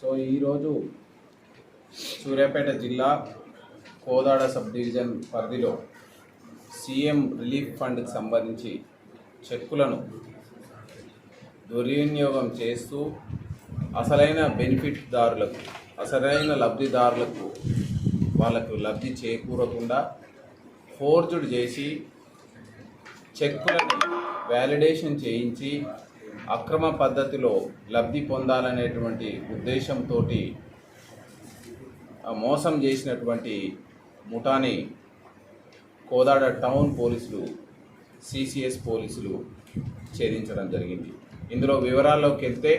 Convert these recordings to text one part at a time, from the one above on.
So ఈరోజు సూర్యాపేట జిల్లా Kodad sub division పరిధిలో సీఎం రిలీఫ్ ఫండ్కి సంబంధించి చెక్కులను దుర్వినియోగం చేస్తూ అసలైన బెనిఫిట్దారులకు అసలైన లబ్ధిదారులకు వాళ్ళకు లబ్ధి చేకూరకుండా ఫోర్జుడ్ చేసి చెక్కులను వ్యాలిడేషన్ చేయించి అక్రమ పద్ధతిలో లబ్ధి పొందాలనేటువంటి ఉద్దేశంతో మోసం చేసినటువంటి ముఠాని కోదాడ టౌన్ పోలీసులు సిసిఎస్ పోలీసులు ఛేదించడం జరిగింది. ఇందులో వివరాల్లోకి వెళ్తే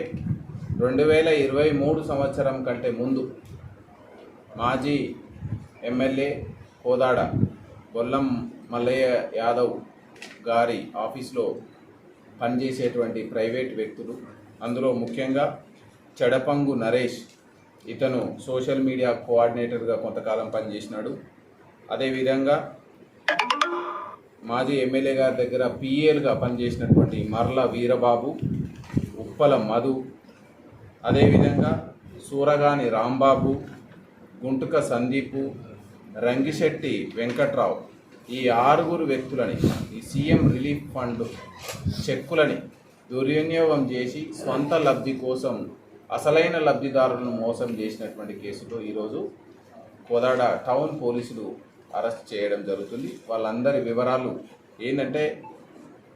రెండు వేల ఇరవై మూడు సంవత్సరం కంటే ముందు మాజీ ఎమ్మెల్యే కోదాడ బొల్లం మల్లయ్య యాదవ్ గారి ఆఫీస్లో పనిచేసేటువంటి ప్రైవేట్ వ్యక్తులు. అందులో ముఖ్యంగా చెడపంగు నరేష్ ఇతను సోషల్ మీడియా కోఆర్డినేటర్గా కొంతకాలం పనిచేసినాడు. అదేవిధంగా మాజీ ఎమ్మెల్యే గారి దగ్గర పిఏలుగా పనిచేసినటువంటి మర్ల వీరబాబు ఉప్పల మధు అదేవిధంగా సూరగాని రాంబాబు గుంటుక సందీపు రంగిశెట్టి వెంకట్రావు. ఈ ఆరుగురు వ్యక్తులని ఈ సీఎం రిలీఫ్ ఫండ్ చెక్కులని దుర్వినియోగం చేసి స్వంత లబ్ధి కోసం అసలైన లబ్ధిదారులను మోసం చేసినటువంటి కేసులో ఈరోజు కోదాడ టౌన్ పోలీసులు అరెస్ట్ చేయడం జరుగుతుంది. వాళ్ళందరి వివరాలు ఏంటంటే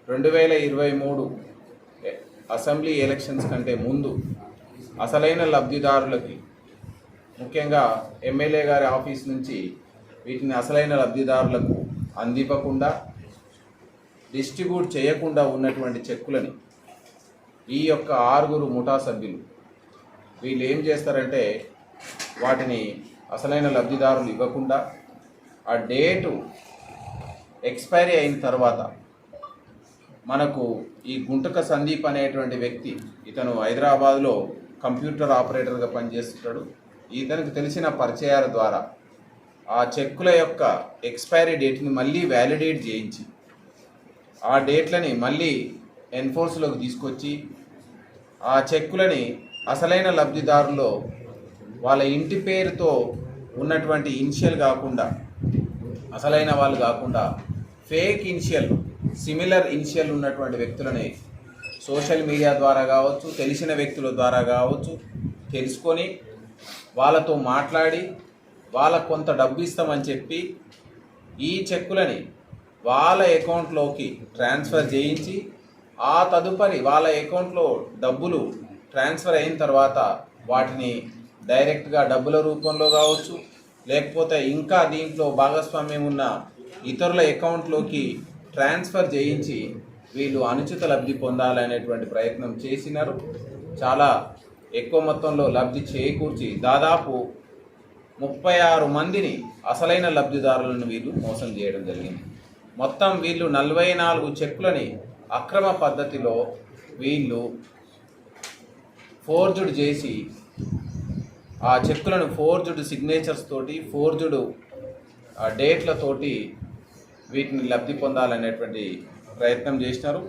రెండు వేల ఇరవై మూడు అసెంబ్లీ ఎలక్షన్స్ కంటే ముందు అసలైన లబ్ధిదారులకి ముఖ్యంగా ఎమ్మెల్యే గారి ఆఫీస్ నుంచి వీటిని అసలైన లబ్ధిదారులకు అందివ్వకుండా డిస్ట్రిబ్యూట్ చేయకుండా ఉన్నటువంటి చెక్కులని ఈ యొక్క ఆరుగురు ముఠా సభ్యులు వీళ్ళు ఏం చేస్తారంటే వాటిని అసలైన లబ్ధిదారులు ఇవ్వకుండా ఆ డేటు ఎక్స్పైరీ అయిన తర్వాత మనకు ఈ గుంటక సందీప్ అనేటువంటి వ్యక్తి ఇతను హైదరాబాద్లో కంప్యూటర్ ఆపరేటర్గా పనిచేస్తుంటాడు. ఇతనికి తెలిసిన పరిచయాల ద్వారా ఆ చెక్కుల యొక్క ఎక్స్పైరీ డేట్ని మళ్ళీ వ్యాలిడేట్ చేయించి ఆ డేట్లని మళ్ళీ ఎన్ఫోర్స్లోకి తీసుకొచ్చి ఆ చెక్కులని అసలైన లబ్ధిదారులో వాళ్ళ ఇంటి పేరుతో ఉన్నటువంటి ఇనిషియల్ కాకుండా అసలైన వాళ్ళు కాకుండా ఫేక్ ఇనిషియల్ సిమిలర్ ఇనిషియల్ ఉన్నటువంటి వ్యక్తులని సోషల్ మీడియా ద్వారా కావచ్చు తెలిసిన వ్యక్తుల ద్వారా కావచ్చు తెలుసుకొని వాళ్ళతో మాట్లాడి వాళ్ళకు కొంత డబ్బు ఇస్తామని చెప్పి ఈ చెక్కులని వాళ్ళ అకౌంట్లోకి ట్రాన్స్ఫర్ చేయించి ఆ తదుపరి వాళ్ళ అకౌంట్లో డబ్బులు ట్రాన్స్ఫర్ అయిన తర్వాత వాటిని డైరెక్ట్గా డబ్బుల రూపంలో కావచ్చు లేకపోతే ఇంకా దీంట్లో భాగస్వామ్యం ఉన్న ఇతరుల అకౌంట్లోకి ట్రాన్స్ఫర్ చేయించి వీళ్ళు అనుచిత లబ్ధి పొందాలనేటువంటి ప్రయత్నం చేసినారు. చాలా ఎక్కువ మొత్తంలో లబ్ధి చేకూర్చి దాదాపు ముప్పై ఆరు మందిని అసలైన లబ్ధిదారులను వీళ్ళు మోసం చేయడం జరిగింది. మొత్తం వీళ్ళు నలభై నాలుగు చెక్కులని అక్రమ పద్ధతిలో వీళ్ళు ఫోర్జుడ్ చేసి ఆ చెక్కులను ఫోర్జుడ్ సిగ్నేచర్స్ తోటి ఫోర్జుడ్ డేట్లతోటి వీటిని లబ్ధి పొందాలనేటువంటి ప్రయత్నం చేసినారు.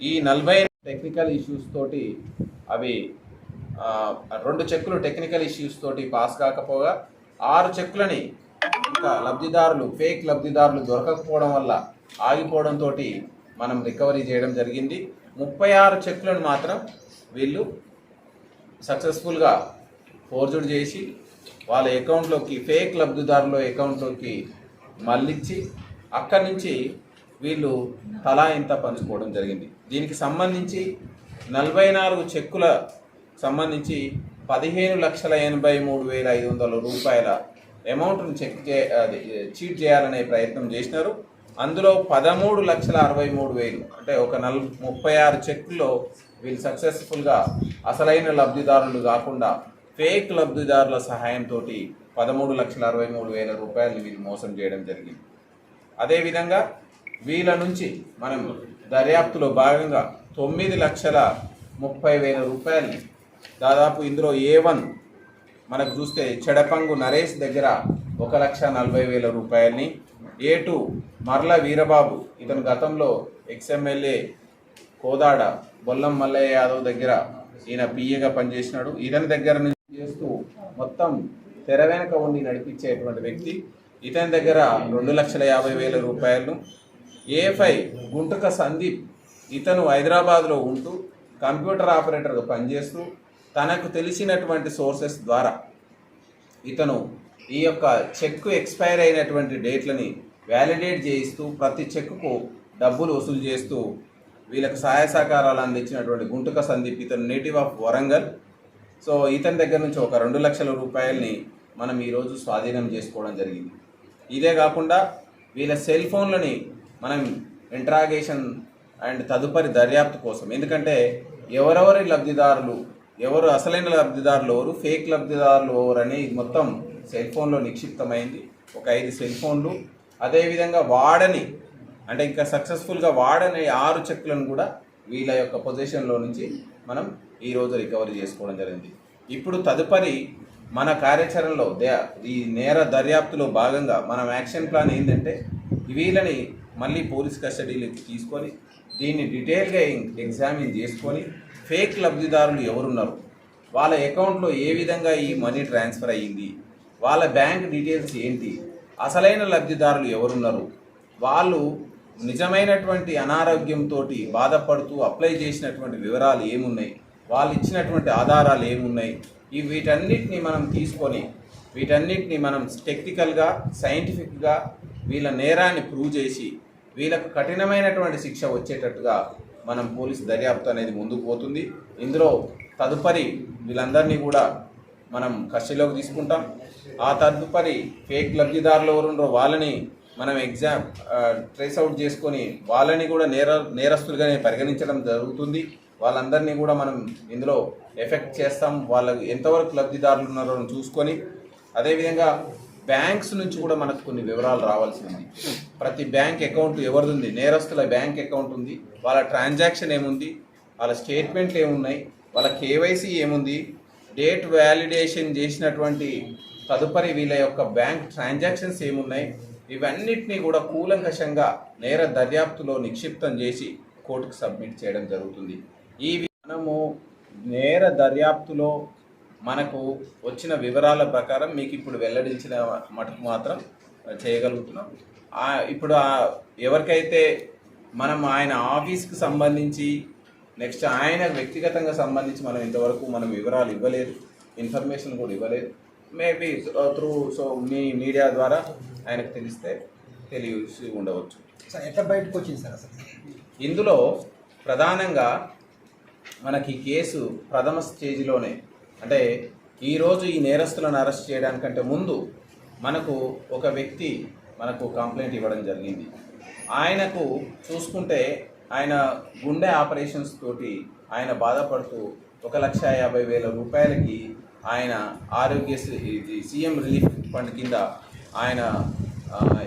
ఈ నలభై టెక్నికల్ ఇష్యూస్ తోటి అవి రెండు చెక్కులు టెక్నికల్ ఇష్యూస్ తోటి పాస్ కాకపోగా ఆరు చెక్కులని ఇంకా లబ్ధిదారులు ఫేక్ లబ్ధిదారులు దొరకకపోవడం వల్ల ఆగిపోవడంతో మనం రికవరీ చేయడం జరిగింది. ముప్పై ఆరు చెక్కులను మాత్రం వీళ్ళు సక్సెస్ఫుల్గా ఫోర్జుడ్ చేసి వాళ్ళ అకౌంట్లోకి ఫేక్ లబ్ధిదారుల అకౌంట్లోకి మళ్ళించి అక్కడి నుంచి వీళ్ళు తలా ఇంత పంచుకోవడం జరిగింది. దీనికి సంబంధించి నలభై నాలుగు చెక్కుల సంబంధించి పదిహేను లక్షల ఎనభై మూడు వేల ఐదు వందల రూపాయల అమౌంట్ను చెక్ చే అది చీట్ చేయాలనే ప్రయత్నం చేసినారు. అందులో పదమూడు లక్షల అరవై మూడు వేలు అంటే ఒక నల్ ముప్పై ఆరు చెక్కుల్లో వీళ్ళు సక్సెస్ఫుల్గా అసలైన లబ్ధిదారులు కాకుండా ఫేక్ లబ్ధిదారుల సహాయంతో పదమూడు లక్షల అరవై మూడు వేల రూపాయలు వీళ్ళు మోసం చేయడం జరిగింది. అదేవిధంగా వీళ్ళ నుంచి మనం దర్యాప్తులో భాగంగా తొమ్మిది లక్షల ముప్పై వేల రూపాయలు దాదాపు ఇందులో ఏ వన్ మనకు చూస్తే చెడపంగు నరేష్ దగ్గర ఒక లక్ష నలభై వేల రూపాయలని. ఏ టూ మర్ల వీరబాబు ఇతను గతంలో ఎక్స్ఎమ్మెల్యే కోదాడ బొల్లం మల్లయ్య యాదవ్ దగ్గర ఈయన పిఏగా పనిచేసినాడు. ఇతని దగ్గర నుంచి చేస్తూ మొత్తం తెర వెనక ఉండి నడిపించేటువంటి వ్యక్తి. ఇతని దగ్గర రెండు లక్షల యాభై వేల రూపాయలను ఏఫై గుంటక సందీప్ ఇతను హైదరాబాద్లో ఉంటూ కంప్యూటర్ ఆపరేటర్గా పనిచేస్తూ తనకు తెలిసినటువంటి సోర్సెస్ ద్వారా ఇతను ఈ యొక్క చెక్ ఎక్స్పైర్ అయినటువంటి డేట్లని వ్యాలిడేట్ చేయిస్తూ ప్రతి చెక్కు డబ్బులు వసూలు చేస్తూ వీళ్ళకి సహాయ సహకారాలు అందించినటువంటి గుంటుక సందీప్ ఇతను నేటివ్ ఆఫ్ వరంగల్. సో ఇతని దగ్గర నుంచి ఒక రెండు లక్షల రూపాయలని మనం ఈరోజు స్వాధీనం చేసుకోవడం జరిగింది. ఇదే కాకుండా వీళ్ళ సెల్ ఫోన్లని మనం ఇంట్రాగేషన్ అండ్ తదుపరి దర్యాప్తు కోసం ఎందుకంటే ఎవరెవరి లబ్ధిదారులు ఎవరు అసలైన లబ్ధిదారులు ఎవరు? ఫేక్ లబ్ధిదారులు ఎవరు అని మొత్తం సెల్ ఫోన్లో నిక్షిప్తమైంది. ఒక ఐదు సెల్ ఫోన్లు. అదేవిధంగా వాడని అంటే ఇంకా సక్సెస్ఫుల్గా వాడని ఆరు చెక్కులను కూడా వీళ్ళ యొక్క పొజిషన్లో నుంచి మనం ఈరోజు రికవరీ చేసుకోవడం జరిగింది. ఇప్పుడు తదుపరి మన కార్యాచరణలో దే- ఈ నేర దర్యాప్తులో భాగంగా మనం యాక్షన్ ప్లాన్ ఏంటంటే వీళ్ళని మళ్ళీ పోలీస్ కస్టడీలోకి తీసుకొని దీన్ని డీటెయిల్గా ఎగ్జామిన్ చేసుకొని ఫేక్ లబ్ధిదారులు ఎవరున్నారు? వాళ్ళ అకౌంట్లో ఏ విధంగా ఈ మనీ ట్రాన్స్ఫర్ అయ్యింది? వాళ్ళ బ్యాంక్ డీటెయిల్స్ ఏంటి? అసలైన లబ్ధిదారులు ఎవరున్నారు? వాళ్ళు నిజమైనటువంటి అనారోగ్యంతో బాధపడుతూ అప్లై చేసినటువంటి వివరాలు ఏమున్నాయి? వాళ్ళు ఇచ్చినటువంటి ఆధారాలు ఏమున్నాయి? ఈ వీటన్నిటిని మనం తీసుకొని వీటన్నిటిని మనం టెక్నికల్గా సైంటిఫిక్గా వీళ్ళ నేరాన్ని ప్రూవ్ చేసి వీళ్ళకు కఠినమైనటువంటి శిక్ష వచ్చేటట్టుగా మనం పోలీస్ దర్యాప్తు అనేది ముందుకు పోతుంది. ఇందులో తదుపరి వీళ్ళందరినీ కూడా మనం కస్టడీలోకి తీసుకుంటాం. ఆ తదుపరి ఫేక్ లబ్ధిదారులు ఎవరుండో వాళ్ళని మనం ఎగ్జామ్ ట్రేస్ అవుట్ చేసుకొని వాళ్ళని కూడా నేర నేరస్తులుగానే పరిగణించడం జరుగుతుంది. వాళ్ళందరినీ కూడా మనం ఇందులో ఎఫెక్ట్ చేస్తాం. వాళ్ళకు ఎంతవరకు లబ్ధిదారులు ఉన్నారో చూసుకొని అదేవిధంగా బ్యాంక్స్ నుంచి కూడా మనకు కొన్ని వివరాలు రావాల్సింది. ప్రతి బ్యాంక్ అకౌంట్ ఎవరిది ఉంది నేరస్తుల బ్యాంక్ అకౌంట్ ఉంది. వాళ్ళ ట్రాన్సాక్షన్ ఏముంది? వాళ్ళ స్టేట్మెంట్లు ఏమున్నాయి? వాళ్ళ కేవైసీ ఏముంది? డేట్ వ్యాలిడేషన్ చేసినటువంటి తదుపరి వీళ్ళ యొక్క బ్యాంక్ ట్రాన్సాక్షన్స్ ఏమున్నాయి? ఇవన్నిటినీ కూడా కూలంకషంగా నేర దర్యాప్తులో నిక్షిప్తం చేసి కోర్టుకు సబ్మిట్ చేయడం జరుగుతుంది. ఈ మనము నేర దర్యాప్తులో మనకు వచ్చిన వివరాల ప్రకారం మీకు ఇప్పుడు వెల్లడించిన మటుకు మాత్రం చేయగలుగుతున్నాం. ఇప్పుడు ఎవరికైతే మనం ఆయన ఆఫీస్కి సంబంధించి నెక్స్ట్ ఆయన వ్యక్తిగతంగా సంబంధించి మనం ఇంతవరకు మనం వివరాలు ఇవ్వలేదు ఇన్ఫర్మేషన్ కూడా ఇవ్వలేదు. మేబీ త్రూ సో మీ మీడియా ద్వారా ఆయనకు తెలిస్తే తెలిసి ఉండవచ్చు. సార్ ఎట్లా బయటకు వచ్చింది సార్ అసలు? ఇందులో ప్రధానంగా మనకి కేసు ప్రథమ స్టేజిలోనే అంటే ఈరోజు ఈ నేరస్తులను అరెస్ట్ చేయడానికంటే ముందు మనకు ఒక వ్యక్తి మనకు కంప్లైంట్ ఇవ్వడం జరిగింది. ఆయనకు చూసుకుంటే ఆయన గుండె ఆపరేషన్స్ తోటి ఆయన బాధపడుతూ ఒక లక్ష యాభై వేల రూపాయలకి ఆయన ఆరోగ్యశ్రీ ఇది సీఎం రిలీఫ్ ఫండ్ కింద ఆయన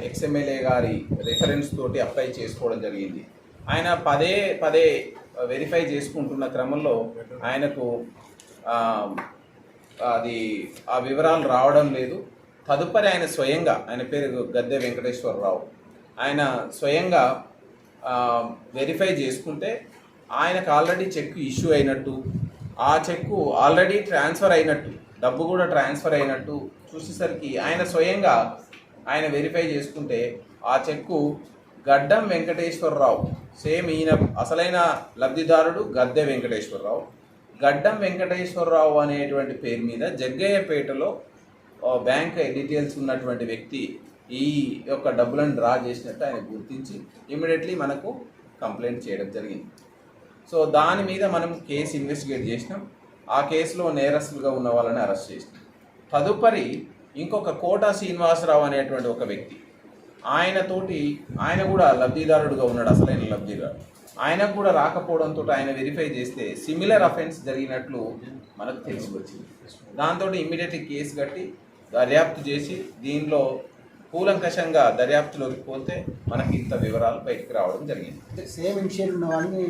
ఎక్స్ఎమ్మెల్యే గారి రిఫరెన్స్ తోటి అప్లై చేసుకోవడం జరిగింది. ఆయన పదే పదే వెరిఫై చేసుకుంటున్న క్రమంలో ఆయనకు అది ఆ వివరాలు రావడం లేదు. తదుపరి ఆయన స్వయంగా ఆయన పేరు గద్దె వెంకటేశ్వరరావు. ఆయన స్వయంగా వెరిఫై చేసుకుంటే ఆయనకు ఆల్రెడీ చెక్ ఇష్యూ అయినట్టు ఆ చెక్కు ఆల్రెడీ ట్రాన్స్ఫర్ అయినట్టు డబ్బు కూడా ట్రాన్స్ఫర్ అయినట్టు చూసేసరికి ఆయన స్వయంగా ఆయన వెరిఫై చేసుకుంటే ఆ చెక్కు గడ్డం వెంకటేశ్వరరావు. సేమ్ ఈయన అసలైన లబ్ధిదారుడు గద్దె వెంకటేశ్వరరావు. గడ్డం వెంకటేశ్వరరావు అనేటువంటి పేరు మీద జగ్గయ్యపేటలో బ్యాంక్ డీటెయిల్స్ ఉన్నటువంటి వ్యక్తి ఈ యొక్క డబ్బులను డ్రా చేసినట్టు ఆయన గుర్తించి ఇమీడియట్లీ మనకు కంప్లైంట్ చేయడం జరిగింది. సో దాని మీద మనం కేసు ఇన్వెస్టిగేట్ చేసినాం. ఆ కేసులో నేరస్తులుగా ఉన్న వాళ్ళని అరెస్ట్ చేసినాం. తదుపరి ఇంకొక కోట శ్రీనివాసరావు అనేటువంటి ఒక వ్యక్తి. ఆయనతోటి ఆయన కూడా లబ్ధిదారుడుగా ఉన్నాడు అసలైన లబ్ధిదారు ఆయనకు కూడా రాకపోవడంతో ఆయన వెరిఫై చేస్తే సిమిలర్ అఫెన్స్ జరిగినట్లు మనకు తెలిసి వచ్చింది దాంతో ఇమ్మీడియట్లీ కేసు కట్టి దర్యాప్తు చేసి దీనిలో కూలంకషంగా దర్యాప్తులోకి పోతే మనకి ఇంత వివరాలు బయటకు రావడం జరిగింది. సేమ్ ఇన్షియల్ ఉన్న వాళ్ళని